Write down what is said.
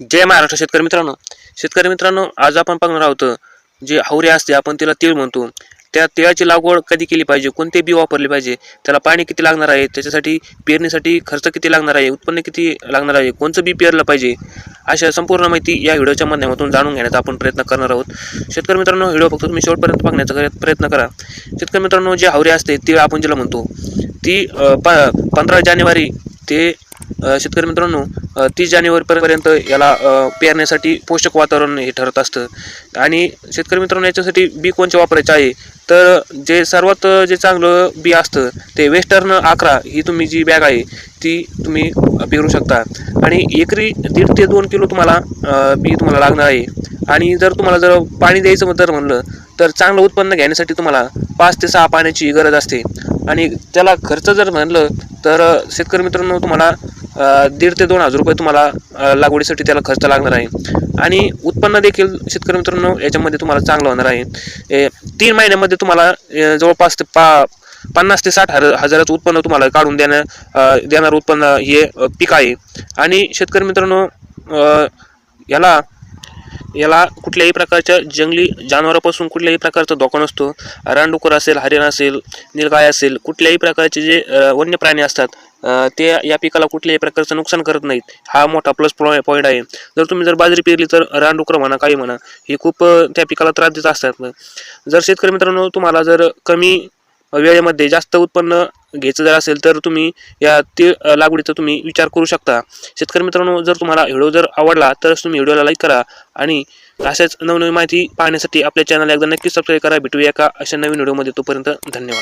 जय महाराष्ट्र शेतकरी मित्रांनो. शेतकरी मित्रांनो आज आपण बघणार आहोत जे हावरे असते आपण तिला तीळ म्हणतो. त्या तिळाची लागवड कधी केली पाहिजे? कोणते बी वापरले पाहिजे? त्याला पाणी किती लागणार आहे? त्याच्यासाठी पेरणीसाठी खर्च किती लागणार आहे? उत्पन्न किती लागणार आहे? कोणचं बी पेरलं पाहिजे? अशा संपूर्ण माहिती या व्हिडिओच्या माध्यमातून जाणून घेण्याचा आपण प्रयत्न करणार आहोत. शेतकरी मित्रांनो व्हिडिओ फक्त तुम्ही शेवटपर्यंत बघण्याचा प्रयत्न करा. शेतकरी मित्रांनो जे हावरे असते तीळ आपण जिला म्हणतो ती प पंधरा जानेवारी ते शेतकरी मित्रांनो तीस जानेवारीपर्यंत याला पेरण्यासाठी पोषक वातावरण हे ठरत असतं. आणि शेतकरी मित्रांनो याच्यासाठी बी कोणचे वापरायचे आहे? तर जे सर्वात जे चांगलं बी असतं ते वेस्टर्न अकरा ही तुम्ही जी बॅग आहे ती तुम्ही पेरू शकता. आणि एकरी दीड ते दोन किलो तुम्हाला बी तुम्हाला लागणार आहे. आणि जर तुम्हाला जर पाणी द्यायचं जर म्हणलं तर चांगलं उत्पन्न घेण्यासाठी तुम्हाला पाच ते सहा पाण्याची गरज असते. आणि त्याला खर्च जर म्हणलं तर शेतकरी मित्रांनो तुम्हाला दीड ते दोन हजार रुपये तुम्हाला लागवडीसाठी त्याला खर्च लागणार आहे. आणि उत्पन्न देखील शेतकरी मित्रांनो याच्यामध्ये तुम्हाला चांगलं होणार आहे. तीन महिन्यामध्ये तुम्हाला जवळपास ते पा पन्नास ते साठ हजार हजाराचं उत्पन्न तुम्हाला काढून देणं देणारं उत्पन्न हे पीक आहे. आणि शेतकरी मित्रांनो याला याला कुठल्याही प्रकारच्या जंगली जनावरापासून कुठल्याही प्रकारचा धोका नसतो. रानडुकर असेल हरिण असेल निलगाय असेल कुठल्याही प्रकारचे जे वन्य प्राणी असतात ते या पिकाला कुठल्याही प्रकारचं नुकसान करत नाहीत. हा मोठा प्लस पॉईंट आहे. जर तुम्ही जर बाजरी पेरली तर रानडुकर म्हणा काही म्हणा हे खूप त्या पिकाला त्रास देत असतात. जर शेतकरी मित्रांनो तुम्हाला जर कमी वेळेमध्ये जास्त उत्पन्न घ्यायचं जर असेल तर तुम्ही या तीळ लागवडीचा तुम्ही विचार करू शकता. शेतकरी मित्रांनो जर तुम्हाला व्हिडिओ जर आवडला तरच तुम्ही व्हिडिओला लाईक करा आणि अशाच नवनवीन माहिती पाहण्यासाठी आपल्या चॅनलला एकदा नक्की सबस्क्राईब करा. भेटूया का अशा नवीन व्हिडिओमध्ये. तोपर्यंत धन्यवाद.